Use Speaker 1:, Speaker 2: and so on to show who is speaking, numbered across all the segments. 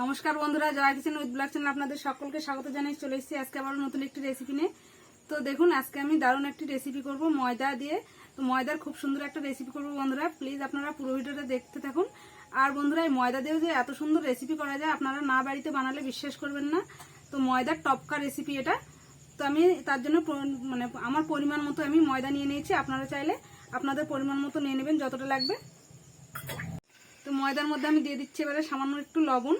Speaker 1: নমস্কার বন্ধুরা, Joy kitchen with blog channel আপনাদের সকলকে স্বাগত জানাই। চলে এসেছি আজকে আবার নতুন একটি রেসিপি নিয়ে। তো দেখুন, আজকে আমি দারুণ একটি রেসিপি করব ময়দা দিয়ে। তো ময়দার খুব সুন্দর একটা রেসিপি করব বন্ধুরা। প্লিজ আপনারা পুরো ভিডিওটা দেখতে থাকুন। আর বন্ধুরা, এই ময়দা দিয়েও যে এত সুন্দর রেসিপি করা যায়, আপনারা না বাড়িতে বানালে বিশ্বাস করবেন না। তো ময়দার টপকা রেসিপি এটা। তো আমি তার জন্য মানে আমার পরিমাণ মতো আমি ময়দা নিয়ে নিয়েছি। আপনারা চাইলে আপনাদের পরিমাণ মতো নিয়ে নেবেন, যতটা লাগবে। তো ময়দার মধ্যে আমি দিয়ে দিচ্ছি এবারে সামান্য একটু লবণ।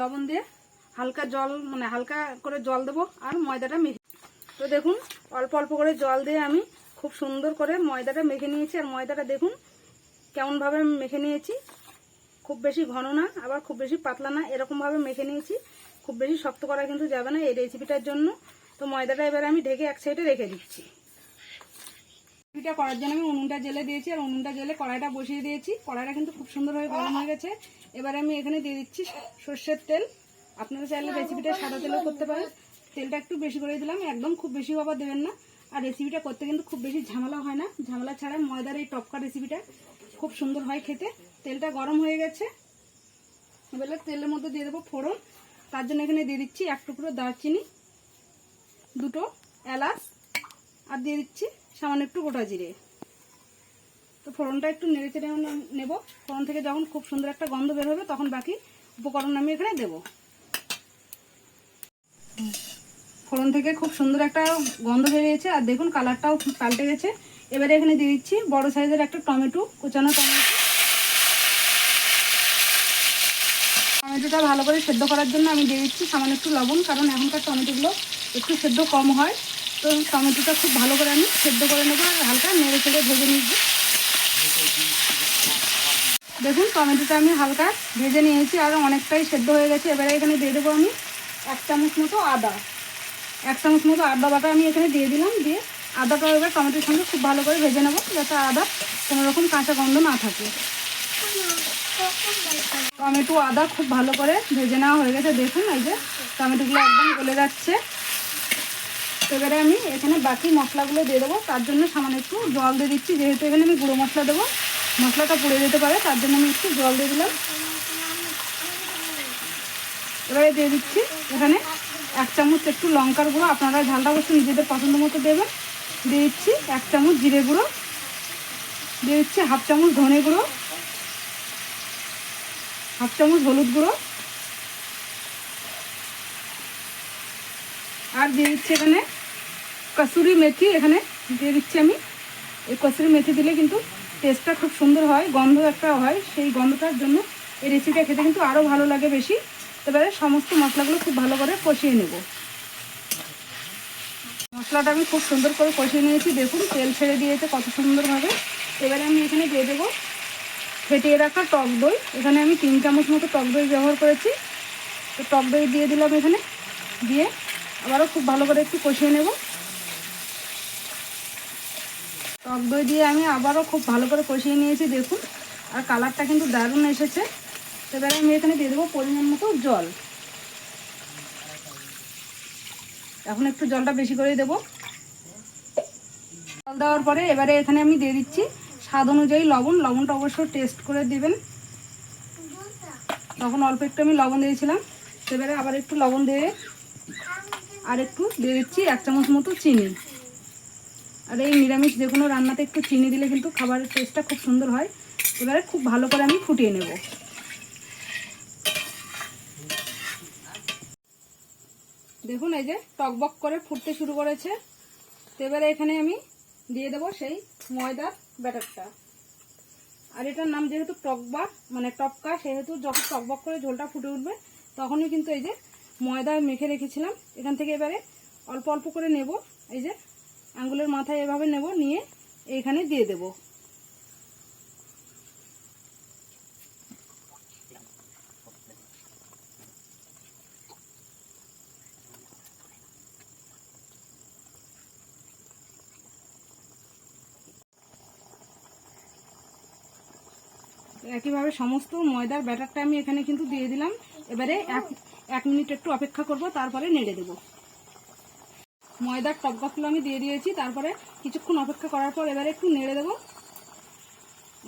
Speaker 1: লবণ দিয়ে হালকা জল মানে হালকা করে জল দেবো আর ময়দাটা মেখে তো দেখুন, অল্প অল্প করে জল দিয়ে আমি খুব সুন্দর করে ময়দাটা মেখে নিয়েছি। আর ময়দাটা দেখুন, কেমনভাবে মেখে নিয়েছি। খুব বেশি ঘন না, আবার খুব বেশি পাতলা না, এরকমভাবে মেখে নিয়েছি। খুব বেশি শক্ত করা কিন্তু যাবে না এই রেসিপিটার জন্য। তো ময়দাটা এবারে আমি ঢেকে এক সাইডে রেখে দিচ্ছি। রেসিপিটা করার জন্য আমি উনুনটা জেলে দিয়েছি, আর উনুনটা জেলে কড়াইটা বসিয়ে দিয়েছি। কড়াইটা কিন্তু খুব সুন্দরভাবে গরম হয়ে গেছে। এবারে আমি এখানে দিয়ে দিচ্ছি সর্ষের তেল। আপনারা চাইলে রেসিপিটা সাদা তেলও করতে পারেন। তেলটা একটু বেশি করে দিলাম, একদম খুব বেশি আবার দেবেন না। আর রেসিপিটা করতে কিন্তু খুব বেশি ঝামেলা হয় না। ঝামেলা ছাড়া ময়দার এই টপকা রেসিপিটা খুব সুন্দর হয় খেতে। তেলটা গরম হয়ে গেছে। এবারে তেলের মধ্যে দিয়ে দেবো ফোড়ন। তার জন্য এখানে দিয়ে দিচ্ছি এক টুকরো দারচিনি, দুটো এলাচ, আর দিয়ে দিচ্ছি সামান্য একটু গোটা জিরে। তো ফোড়নটা একটু নেড়ে চেড়ে নেব। ফোড়ন থেকে যখন খুব সুন্দর একটা গন্ধ বের হবে, তখন বাকি উপকরণ আমি এখানে দেব। ফোড়ন থেকে খুব সুন্দর একটা গন্ধ বেরিয়েছে, আর দেখুন কালারটাও পাল্টে গেছে। এবারে এখানে দিয়ে দিচ্ছি বড় সাইজের একটা টমেটো, কুচানো টমেটো। টমেটোটা ভালো করে সেদ্ধ করার জন্য আমি দিয়ে দিচ্ছি সামান্য একটু লবণ, কারণ এখনকার টমেটোগুলো একটু সেদ্ধ কম হয়। তো টমেটোটা খুব ভালো করে আমি সেদ্ধ করে নেব, আর হালকা নেড়ে চেড়ে ভেজে নিব দেখুন, টমেটোটা আমি হালকা ভেজে নিয়েছি আর অনেকটাই সেদ্ধ হয়ে গেছে। এবারে এখানে দিয়ে দেবো আমি এক চামচ মতো আদা। এক চামচ মতো আদা বাটা আমি এখানে দিয়ে দিলাম, দিয়ে আদাটা এবার টমেটোর সঙ্গে খুব ভালো করে ভেজে নেব, যাতে আদা কোনো রকম কাঁচা গন্ধ না থাকে। টমেটো আদা খুব ভালো করে ভেজে নেওয়া হয়ে গেছে। দেখুন, এই যে টমেটোগুলো একদম গলে যাচ্ছে। এবারে আমি এখানে বাকি মশলাগুলো দিয়ে দেবো। তার জন্য সামান্য একটু জল দিয়ে দিচ্ছি। যেহেতু এখানে আমি গুঁড়ো মশলা দেবো, মশলাটা পুড়ে যেতে পারে, তার জন্য আমি একটু জল দিয়ে দিলাম। এবারে দিয়ে দিচ্ছি এখানে এক চামচ একটু লঙ্কার গুঁড়ো। আপনারা ঝালটা অবশ্যই নিজেদের পছন্দ মতো দেবেন। দিয়ে দিচ্ছি এক চামচ জিরে গুঁড়ো। দিয়ে দিচ্ছি হাফ চামচ ধনে গুঁড়ো। হাফ চামচ হলুদ গুঁড়ো। আর দিয়ে দিচ্ছি এখানে কসুরি মেথি এখানে দিয়ে দিচ্ছি আমি। এই কসুরি মেথি দিলে কিন্তু টেস্টটা খুব সুন্দর হয়, গন্ধ একটা হয়। সেই গন্ধটার জন্য এই রেসিপিটা খেতে কিন্তু আরও ভালো লাগে বেশি। এবারে সমস্ত মশলাগুলো খুব ভালো করে কষিয়ে নেব। মশলাটা আমি খুব সুন্দর করে কষিয়ে নিয়েছি। দেখুন, তেল ছেড়ে দিয়েছে কত সুন্দরভাবে। এবারে আমি এখানে দিয়ে দেবো ফেটিয়ে রাখা টক দই। এখানে আমি তিন চামচ মতো টক দই ব্যবহার করেছি। তো টক দই দিয়ে দিলাম এখানে। দিয়ে আবারও খুব ভালো করে একটু কষিয়ে নেব। টক দই দিয়ে আমি আবারও খুব ভালো করে কষিয়ে নিয়েছি, দেখুন। আর কালারটা কিন্তু দারুণ এসেছে। এবারে আমি এখানে দিয়ে দেবো পরিমাণ মতো জল। এখন একটু জলটা বেশি করেই দেবো। জল দেওয়ার পরে এবারে এখানে আমি দিয়ে দিচ্ছি স্বাদ অনুযায়ী লবণ। লবণটা অবশ্য টেস্ট করে দেবেন। তখন অল্প একটু আমি লবণ দিয়েছিলাম। এবারে আবার একটু লবণ দিয়ে আর একটু দিয়ে দিচ্ছি এক চামচ মতো চিনি। আর এই নিরামিষ যে কোনো রান্নাতে একটু চিনি দিলে কিন্তু খাবারের টেস্টটা খুব সুন্দর হয়। এবারে খুব ভালো করে আমি ফুটিয়ে নেব। দেখুন, এই যে টকবক করে ফুটতে শুরু করেছে। তো এবারে এখানে আমি দিয়ে দেবো সেই ময়দার ব্যাটারটা। আর এটার নাম যেহেতু টকবা মানে টপকা, সেহেতু যখন টকবক করে ঝোলটা ফুটে উঠবে, তখনই কিন্তু এই যে ময়দা মেখে রেখেছিলাম। এখান থেকে এবারে অল্প অল্প করে নেব। এই যে আঙ্গুলের মাথায় এভাবে নেব, নিয়ে এইখানে দিয়ে দেব। একইভাবে সমস্ত ময়দার ব্যাটারটা আমি এখানে কিন্তু দিয়ে দিলাম। এবারে এক মিনিট একটু অপেক্ষা করব, তারপরে নেড়ে দেব। ময়দার টপকাগুলো আমি দিয়ে দিয়েছি, তারপরে কিছুক্ষণ অপেক্ষা করার পর এবারে একটু নেড়ে দেবো।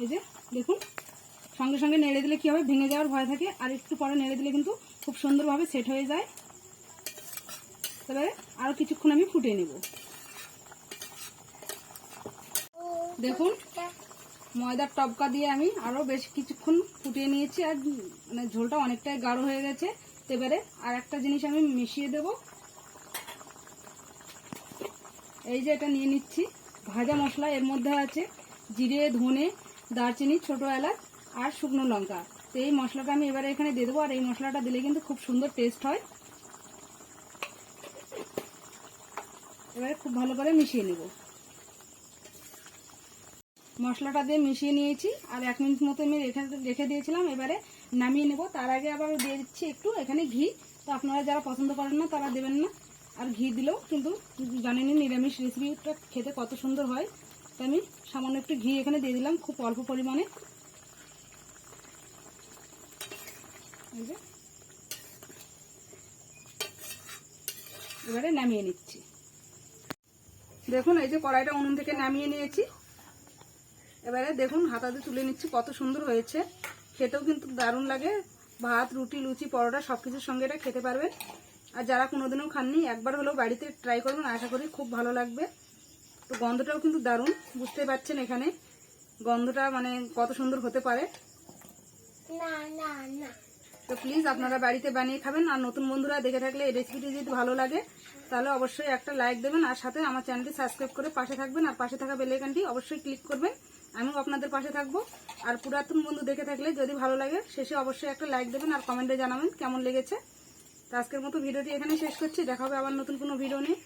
Speaker 1: এই যে, দেখুন, সঙ্গে সঙ্গে নেড়ে দিলে কি হবে, ভেঙে যাওয়ার ভয় থাকে, আর একটু পরে নেড়ে দিলে কিন্তু খুব সুন্দরভাবে সেট হয়ে যায়। এবারে আরও কিছুক্ষণ আমি ফুটিয়ে নেব। দেখুন, ময়দার টপকা দিয়ে আমি আরও বেশ কিছুক্ষণ ফুটিয়ে নিয়েছি, আর মানে ঝোলটা অনেকটাই গাঢ় হয়ে গেছে। এবারে আর একটা জিনিস আমি মিশিয়ে দেব। এই যে এটা নিয়ে নিচ্ছি। ভাজা মশলা, এর মধ্যে আছে জিরে, ধনে, দারচিনি, ছোটো এলাচ আর শুকনো লঙ্কা। তো এই মশলাটা আমি এবারে এখানে দিয়ে দেবো। আর এই মশলাটা দিলে কিন্তু খুব সুন্দর টেস্ট হয়। এবারে খুব ভালো করে মিশিয়ে নেব। মশলাটা দিয়ে মিশিয়ে নিয়েছি। আর এক মিনিট মতো আমি রেখে রেখে দিয়েছিলাম। এবারে নামিয়ে নেব। তার আগে আবার দিয়ে দিচ্ছি একটু। এখানে ঘি। তো আপনারা যারা পছন্দ করেন না, তারা দেবেন না। আর ঘি দিলেও কিন্তু জানেনই নিরামিষ রেসিপিটা খেতে কত সুন্দর হয়। তো আমি সামান্য একটু ঘি এখানে দিয়ে দিলাম, খুব অল্প পরিমাণে। এবারে নামিয়ে নিচ্ছি। দেখুন, এই যে কড়াইটা উনুন থেকে নামিয়ে নিয়েছি। এবারে দেখুন, হাতাতে তুলে নিচ্ছি, কত সুন্দর হয়েছে। খেতেও কিন্তু দারুণ লাগে। ভাত, রুটি, লুচি, পরোটা সব কিছুর সঙ্গে এটা খেতে পারবেন। আর যারা কোনোদিনও খাননি একবার হলেও বাড়িতে ট্রাই করবেন আশা করি খুব ভালো লাগবে। তো গন্ধটাও কিন্তু দারুণ বুঝতে পারছেন এখানে। গন্ধটা মানে কত সুন্দর হতে পারে। তো প্লিজ আপনারা বাড়িতে বানিয়ে খাবেন আর নতুন বন্ধুরা দেখে থাকলে এই রেসিপিটি যদি ভালো লাগে তাহলে অবশ্যই একটা লাইক দেবেন আর সাথে আমার চ্যানেলটি সাবস্ক্রাইব করে পাশে থাকবেন আর পাশে থাকা বেলাইকানটি অবশ্যই ক্লিক করবেন। আমিও আপনাদের পাশে থাকব। আর পুরাতন বন্ধু দেখে থাকলে যদি ভালো লাগে শেষে অবশ্যই একটা লাইক দেবেন আর কমেন্টে জানাবেন কেমন লেগেছে। তো আজকের মতো ভিডিওটি এখানে শেষ করছি। দেখা হবে আবার নতুন কোনো ভিডিও নিয়ে।